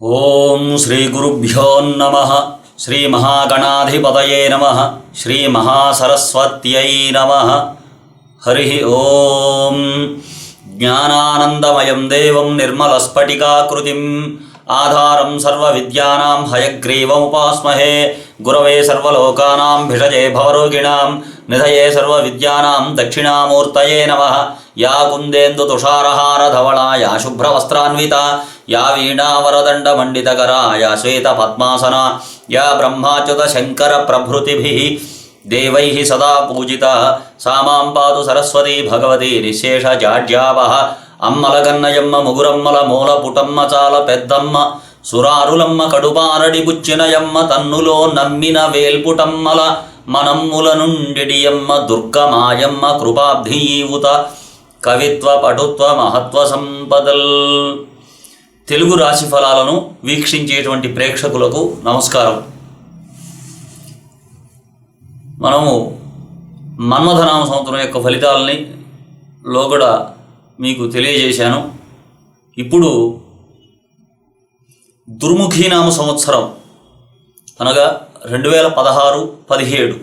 ఓం శ్రీ గురుభ్యో నమ శ్రీ మహాగణాధిపతయే నమ శ్రీ మహాసరస్వత్యై నమ హరి ఓం జ్ఞానానందమయం దేవం నిర్మలస్ఫటికాకృతిం ఆధారం సర్వవిద్యానాం హయగ్రీవముపాస్మహే గురవే సర్వలోకానాం భిషజే భవరోగిణాం నిధయే సర్వవిద్యానాం దక్షిణామూర్తయే నమ యా కుందేందు తుషారహారధవళా యా శుభ్రవస్త్రాన్విత యా వీణావరదండమండితకరా యా శ్వేతపద్మాసన యా బ్రహ్మాచ్యుత శంకర ప్రభృతిభి దేవై సదా పూజిత సా మాం పాతు సరస్వతీ భగవతి నిశేష జాడ్యావహ అమ్మలగన్నయమ్మ ముగురమ్మల మూల పుటమ్మ చాల పెద్దమ్మ సురారులమ్మ కడుపారడి బుచ్చినయమ్మ తన్నులో నమ్మిన వేల్పుటమ్మల మనమ్ముల నుండిడియమ్మ దుర్గమాయమ్మ కృపాబ్ధీవుత కవిత్వ పటుత్వ మహత్వ సంపదల్. తెలుగు రాశి ఫలాలను వీక్షించేటువంటి ప్రేక్షకులకు నమస్కారం. మనము మన్మథనామ సంవత్సరం యొక్క ఫలితాలని లోగడ మీకు తెలియజేశాను. ఇప్పుడు దుర్ముఖీనామ సంవత్సరం అనగా రెండు వేల పదహారు పదిహేడు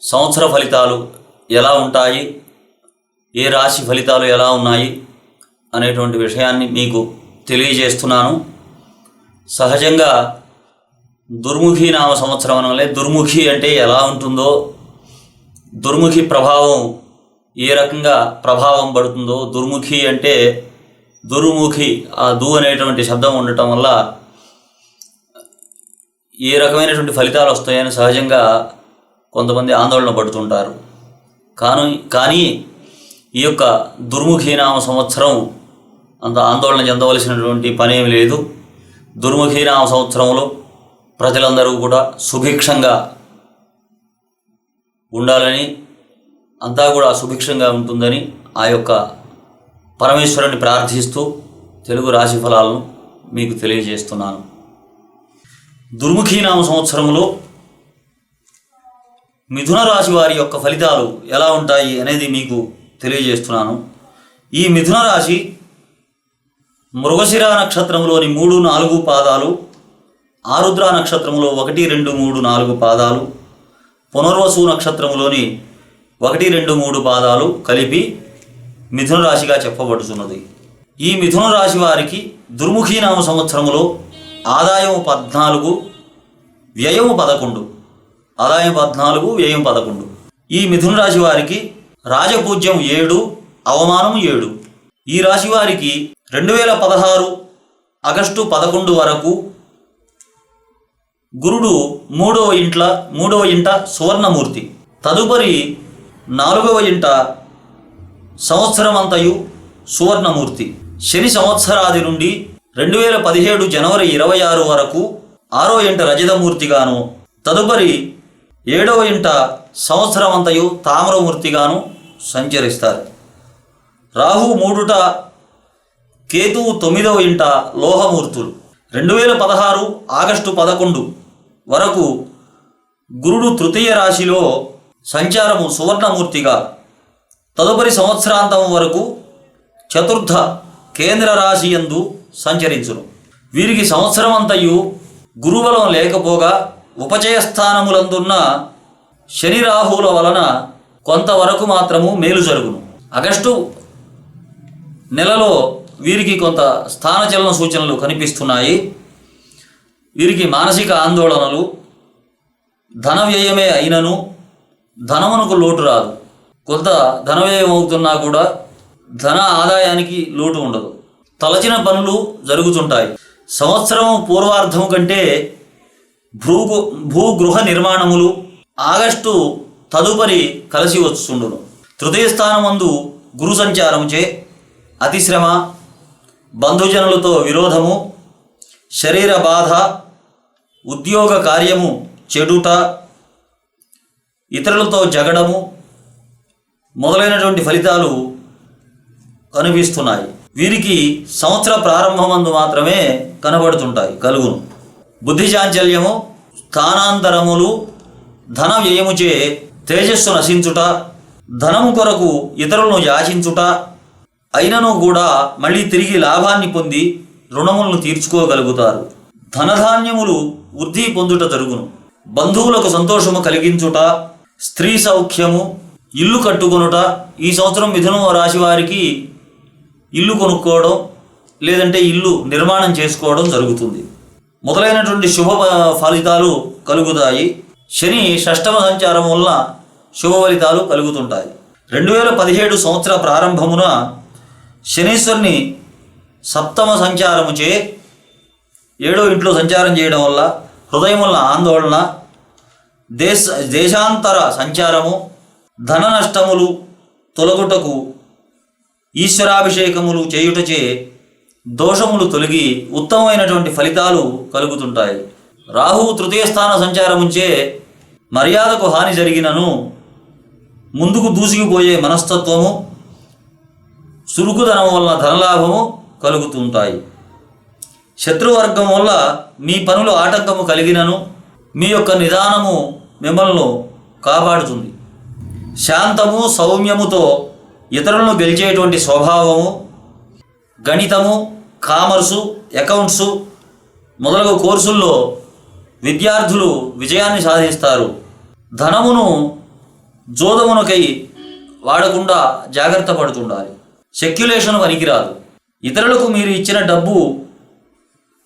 సంవత్సర ఫలితాలు ఎలా ఉంటాయి? ఏ రాశి ఫలితాలు ఎలా ఉన్నాయి? అనేటువంటి విషయాన్ని మీకు తెలియజేస్తున్నాను. సహజంగా దుర్ముఖి నామ సంవత్సరం అనలే. దుర్ముఖి అంటే ఎలా ఉంటుందో దుర్ముఖి ప్రభావం ఏ రకంగా ప్రభావం పడుతుందో దుర్ముఖి అంటే దుర్ముఖి ఆ దు అనేటువంటి శబ్దం ఉండటం వల్ల ఏ రకమైనటువంటి ఫలితాలు వస్తాయని సహజంగా కొంతమంది ఆందోళన పడుతుంటారు. కానీ కానీ ఈ యొక్క దుర్ముఖి నామ సంవత్సరం అంత ఆందోళన చెందవలసినటువంటి పనేమి లేదు. దుర్ముఖీనామ సంవత్సరంలో ప్రజలందరూ కూడా సుభిక్షంగా ఉండాలని అంతా కూడా సుభిక్షంగా ఉంటుందని ఆ యొక్క పరమేశ్వరుని ప్రార్థిస్తూ తెలుగు రాశి ఫలాలను మీకు తెలియజేస్తున్నాను. దుర్ముఖీనామ సంవత్సరంలో మిథున రాశి వారి యొక్క ఫలితాలు ఎలా ఉంటాయి అనేది మీకు తెలియజేస్తున్నాను. ఈ మిథున రాశి మృగశిర నక్షత్రంలోని మూడు నాలుగు పాదాలు ఆరుద్ర నక్షత్రంలో ఒకటి రెండు మూడు నాలుగు పాదాలు పునర్వసు నక్షత్రంలోని ఒకటి రెండు మూడు పాదాలు కలిపి మిథున రాశిగా చెప్పబడుతున్నది. ఈ మిథున రాశి వారికి దుర్ముఖీనామ సంవత్సరంలో ఆదాయం పద్నాలుగు వ్యయం పదకొండు. ఆదాయం పద్నాలుగు వ్యయం పదకొండు. ఈ మిథున రాశి వారికి రాజపూజ్యం ఏడు అవమానం ఏడు. ఈ రాశి వారికి రెండు వేల పదహారు ఆగస్టు పదకొండు వరకు గురుడు మూడవ ఇంట్ల మూడవ ఇంట సువర్ణమూర్తి. తదుపరి నాలుగవ ఇంట సంవత్సరమంతయు సువర్ణమూర్తి. శని సంవత్సరాది నుండి రెండు వేల పదిహేడు జనవరి ఇరవై ఆరు వరకు ఆరో ఇంట రజతమూర్తిగాను తదుపరి ఏడవ ఇంట సంవత్సరమంతయు తామ్రమూర్తిగాను సంచరిస్తారు. రాహు మూడుట కేతువు తొమ్మిదవ ఇంట లోహమూర్తులు. రెండు వేల పదహారు ఆగస్టు పదకొండు వరకు గురుడు తృతీయ రాశిలో సంచారము సువర్ణమూర్తిగా. తదుపరి సంవత్సరాంతం వరకు చతుర్థ కేంద్ర రాశి యందు సంచరించును. వీరికి సంవత్సరమంతయు గురుబలం లేకపోగా ఉపచయ స్థానములందున్న శని రాహువుల వలన కొంతవరకు మాత్రము మేలు జరుగును. ఆగస్టు నెలలో వీరికి కొంత స్థానచలన సూచనలు కనిపిస్తున్నాయి. వీరికి మానసిక ఆందోళనలు ధన వ్యయమే అయినను ధనమునకు లోటు రాదు. కొంత ధన వ్యయం అవుతున్నా కూడా ధన ఆదాయానికి లోటు ఉండదు. తలచిన పనులు జరుగుతుంటాయి. సంవత్సరం పూర్వార్ధం కంటే భూ భూగృహ నిర్మాణములు ఆగస్టు తదుపరి కలిసి వచ్చుండును. తృతీయ స్థానమందు గురు సంచారముచే అతిశ్రమ బంధుజనులతో విరోధము శరీర బాధ ఉద్యోగ కార్యము చెడుట ఇతరులతో జగడము మొదలైనటువంటి ఫలితాలు కనిపిస్తున్నాయి. వీరికి సంవత్సర ప్రారంభమందు మాత్రమే కనబడుతుంటాయి కలుగును. బుద్ధి చాంచల్యము స్థానాంతరములు ధన వ్యయముచే తేజస్సు నశించుట ధనము కొరకు ఇతరులను యాచించుట అయినను కూడా మళ్ళీ తిరిగి లాభాన్ని పొంది రుణములను తీర్చుకోగలుగుతారు. ధనధాన్యములు వృద్ధి పొందుట జరుగును. బంధువులకు సంతోషము కలిగించుట స్త్రీ సౌఖ్యము ఇల్లు కట్టుకొనుట ఈ సంవత్సరం మిథునం రాశి వారికి ఇల్లు కొనుక్కోవడం లేదంటే ఇల్లు నిర్మాణం చేసుకోవడం జరుగుతుంది. మొదలైనటువంటి శుభ ఫలితాలు కలుగుతాయి. శని షష్టమ సంచారం వల్ల శుభ ఫలితాలు కలుగుతుంటాయి. రెండు వేల పదిహేడు సంవత్సర ప్రారంభమున శనీశ్వరుని సప్తమ సంచారము చే ఏడో ఇంట్లో సంచారం చేయడం వల్ల హృదయం వల్ల ఆందోళన దేశ దేశాంతర సంచారము ధన నష్టములు తొలగుటకు ఈశ్వరాభిషేకములు చేయుటచే దోషములు తొలగి ఉత్తమమైనటువంటి ఫలితాలు కలుగుతుంటాయి. రాహువు తృతీయ స్థాన సంచారముంచే మర్యాదకు హాని జరిగినను ముందుకు దూసుకుపోయే మనస్తత్వము చురుకుదనం వల్ల ధనలాభము కలుగుతుంటాయి. శత్రువర్గం వల్ల మీ పనులు ఆటంకము కలిగినను మీ యొక్క నిదానము మిమ్మల్ని కాపాడుతుంది. శాంతము సౌమ్యముతో ఇతరులను గెలిచేటువంటి స్వభావము గణితము కామర్సు అకౌంట్సు మొదలగు కోర్సుల్లో విద్యార్థులు విజయాన్ని సాధిస్తారు. ధనమును జోదమునకై వాడకుండా జాగ్రత్త పడుతుండాలి. సెక్యులేషన్ పనికిరాదు. ఇతరులకు మీరు ఇచ్చిన డబ్బు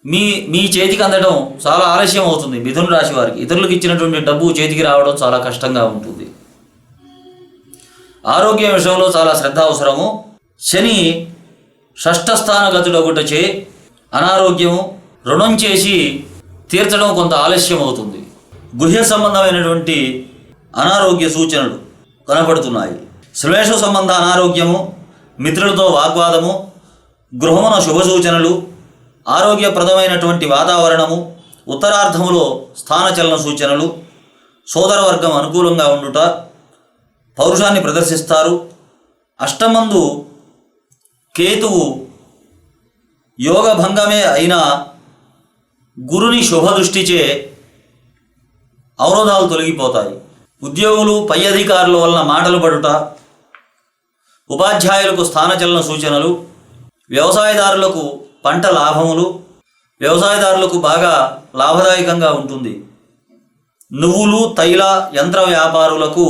మీ మీ చేతికి అందడం చాలా ఆలస్యం అవుతుంది మిథున రాశి వారికి. ఇతరులకు ఇచ్చినటువంటి డబ్బు చేతికి రావడం చాలా కష్టంగా ఉంటుంది. ఆరోగ్యం విషయంలో చాలా శ్రద్ధ అవసరము. శని షష్ఠస్థానగతుడు ఒకటి చే అనారోగ్యము రుణం చేసి తీర్చడం కొంత ఆలస్యం అవుతుంది. గుహ్య సంబంధమైనటువంటి అనారోగ్య సూచనలు కనపడుతున్నాయి. శ్లేష సంబంధ అనారోగ్యము మిత్రులతో వాగ్వాదము గృహమున శుభ సూచనలు ఆరోగ్యప్రదమైనటువంటి వాతావరణము ఉత్తరార్ధములో స్థానచలన సూచనలు సోదరవర్గం అనుకూలంగా ఉండుట పౌరుషాన్ని ప్రదర్శిస్తారు. అష్టమందు కేతువు యోగ భంగమే అయినా గురుని శుభదృష్టిచే అవరోధాలు తొలగిపోతాయి. ఉద్యోగులు పై అధికారుల వలన మాటలు పడుట ఉపాధ్యాయులకు స్థానచలన సూచనలు వ్యవసాయదారులకు పంట లాభములు వ్యవసాయదారులకు బాగా లాభదాయకంగా ఉంటుంది. నువ్వులు తైల యంత్ర వ్యాపారులకు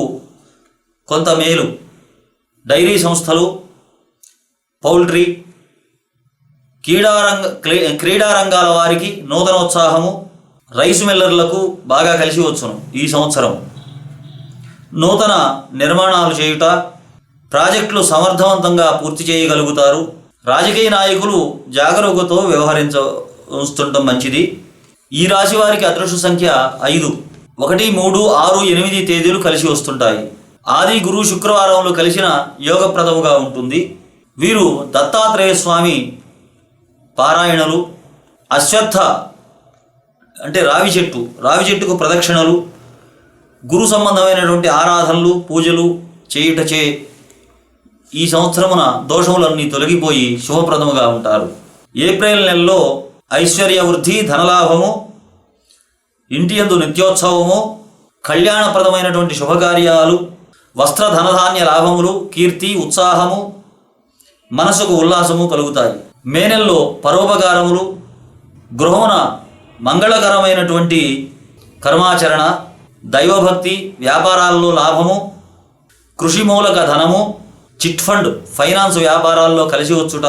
కొంత మేలు. డైరీ సంస్థలు పౌల్ట్రీ క్రీడారంగ క్రీడారంగాల వారికి నూతనోత్సాహము రైస్ మిల్లర్లకు బాగా కలిసి వచ్చును ఈ సంవత్సరం. నూతన నిర్మాణాలు చేయుట ప్రాజెక్టులు సమర్థవంతంగా పూర్తి చేయగలుగుతారు. రాజకీయ నాయకులు జాగరూకతో వ్యవహరించస్తుండటం మంచిది. ఈ రాశి వారికి అదృష్ట సంఖ్య ఐదు. ఒకటి మూడు ఆరు ఎనిమిది తేదీలు కలిసి వస్తుంటాయి. ఆది గురు శుక్రవారంలో కలిసిన యోగప్రదముగా ఉంటుంది. వీరు దత్తాత్రేయ స్వామి పారాయణలు అశ్వత్థ అంటే రావి చెట్టు రావి చెట్టుకు ప్రదక్షిణలు గురు సంబంధమైనటువంటి ఆరాధనలు పూజలు చేయుటచే ఈ సంవత్సరమున దోషములన్నీ తొలగిపోయి శుభప్రదముగా ఉంటారు. ఏప్రిల్ నెలలో ఐశ్వర్య వృద్ధి ధనలాభము ఇంటి యందు నిత్యోత్సవము కళ్యాణప్రదమైనటువంటి శుభకార్యాలు వస్త్ర ధనధాన్య లాభములు కీర్తి ఉత్సాహము మనసుకు ఉల్లాసము కలుగుతాయి. మే నెలలో పరోపకారములు గృహమున మంగళకరమైనటువంటి కర్మాచరణ దైవభక్తి వ్యాపారాల్లో లాభము కృషి మూలక ధనము చిట్ ఫండ్ ఫైనాన్స్ వ్యాపారాల్లో కలిసి వచ్చుట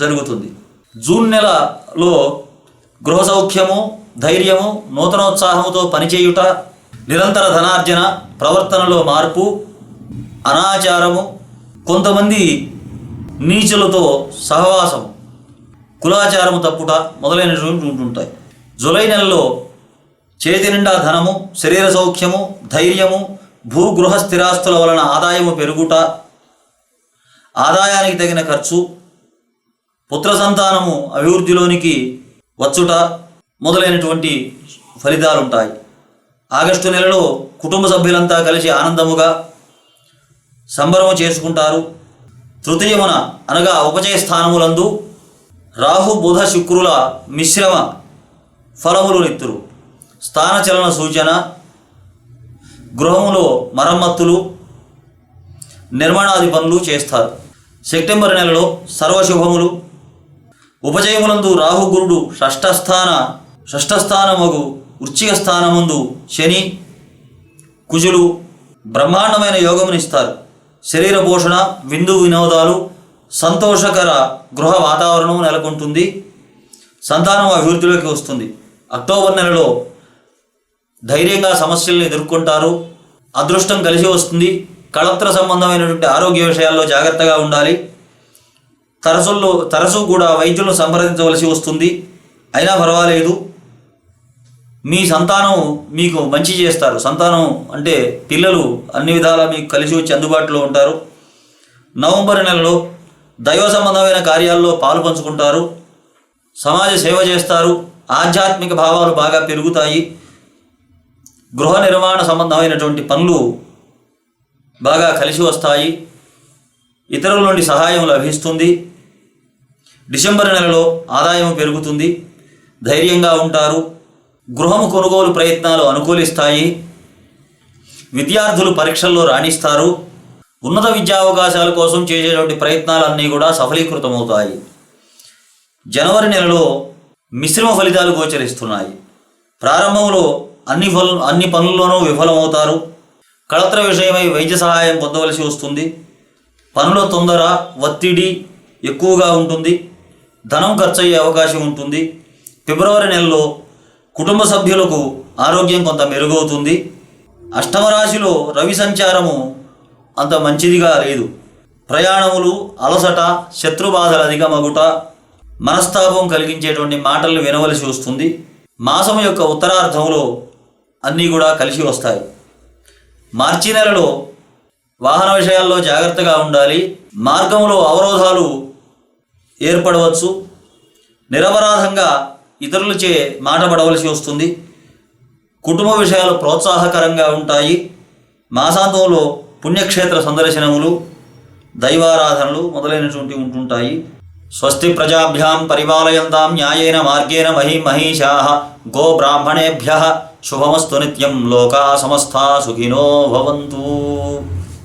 జరుగుతుంది. జూన్ నెలలో గృహ సౌఖ్యము ధైర్యము నూతనోత్సాహముతో పనిచేయుట నిరంతర ధనార్జన ప్రవర్తనలో మార్పు అనాచారము కొంతమంది నీచులతో సహవాసం కులాచారము తప్పుట మొదలైనటువంటి ఉంటుంటాయి జులై నెలలో చేతి నిండా ధనము శరీర సౌఖ్యము ధైర్యము భూగృహ స్థిరాస్తుల వలన ఆదాయము పెరుగుట ఆదాయానికి తగిన ఖర్చు పుత్ర సంతానము అభివృద్ధిలోనికి వచ్చుట మొదలైనటువంటి ఫలితాలు ఉంటాయి ఆగస్టు నెలలో కుటుంబ సభ్యులంతా కలిసి ఆనందముగా సంబరము చేసుకుంటారు. తృతీయమున అనగా ఉపచయ స్థానములందు రాహు బుధ శుక్రుల మిశ్రమ ఫలములు నెత్తురు. స్థానచలన సూచన గృహములో మరమ్మత్తులు నిర్మాణాది పనులు చేస్తారు. సెప్టెంబర్ నెలలో సర్వశుభములు. ఉపజయములందు రాహుగురుడు షష్ఠస్థాన షష్ఠస్థానమగు వృచ్చిక స్థానముందు శని కుజులు బ్రహ్మాండమైన యోగమునిస్తారు. శరీర పోషణ విందు వినోదాలు సంతోషకర గృహ వాతావరణం నెలకొంటుంది. సంతానం అభివృద్ధిలోకి వస్తుంది. అక్టోబర్ నెలలో ధైర్యంగా సమస్యలను ఎదుర్కొంటారు. అదృష్టం కలిసి వస్తుంది. కళత్ర సంబంధమైనటువంటి ఆరోగ్య విషయాల్లో జాగ్రత్తగా ఉండాలి. తరచుల్లో తరచూ కూడా వైద్యులను సంప్రదించవలసి వస్తుంది. అయినా పర్వాలేదు. మీ సంతానం మీకు మంచి చేస్తారు. సంతానం అంటే పిల్లలు అన్ని విధాలా మీకు కలిసి వచ్చి అందుబాటులో ఉంటారు. నవంబర్ నెలలో దైవ సంబంధమైన కార్యాల్లో పాలు పంచుకుంటారు. సమాజ సేవ చేస్తారు. ఆధ్యాత్మిక భావాలు బాగా పెరుగుతాయి. గృహ నిర్మాణ సంబంధమైనటువంటి పనులు బాగా కలిసి వస్తాయి. ఇతరుల నుండి సహాయం లభిస్తుంది. డిసెంబర్ నెలలో ఆదాయం పెరుగుతుంది. ధైర్యంగా ఉంటారు. గృహము కొనుగోలు ప్రయత్నాలు అనుకూలిస్తాయి. విద్యార్థులు పరీక్షల్లో రాణిస్తారు. ఉన్నత విద్యా అవకాశాల కోసం చేసేటువంటి ప్రయత్నాలన్నీ కూడా సఫలీకృతమవుతాయి. జనవరి నెలలో మిశ్రమ ఫలితాలు గోచరిస్తున్నాయి. ప్రారంభంలో అన్ని ఫల అన్ని పనుల్లోనూ విఫలమవుతారు. కళత్ర విషయమై వైద్య సహాయం పొందవలసి వస్తుంది. పనుల తొందర ఒత్తిడి ఎక్కువగా ఉంటుంది. ధనం ఖర్చు అయ్యే అవకాశం ఉంటుంది. ఫిబ్రవరి నెలలో కుటుంబ సభ్యులకు ఆరోగ్యం కొంత మెరుగవుతుంది. అష్టమ రాశిలో రవి సంచారము అంత మంచిదిగా లేదు. ప్రయాణములు అలసట శత్రుబాధలు అధికమగుట మనస్తాపం కలిగించేటువంటి మాటలు వినవలసి వస్తుంది. మాసం యొక్క ఉత్తరార్ధంలో అన్నీ కూడా కలిసి వస్తాయి. మార్చి నెలలో వాహన విషయాల్లో జాగ్రత్తగా ఉండాలి. మార్గంలో అవరోధాలు ఏర్పడవచ్చు. నిరపరాధంగా ఇతరులచే మాటపడవలసి వస్తుంది. కుటుంబ విషయాలు ప్రోత్సాహకరంగా ఉంటాయి. మాసాంతంలో పుణ్యక్షేత్ర సందర్శనములు దైవారాధనలు మొదలైనటువంటి ఉంటుంటాయి. స్వస్తి ప్రజాభ్యాం పరిపాలయంతాం న్యాయేన మార్గేణ మహీ మహిషా గో బ్రాహ్మణేభ్య శుభమస్తు నిత్యం లోకా సమస్త సుఖినో భవంతు.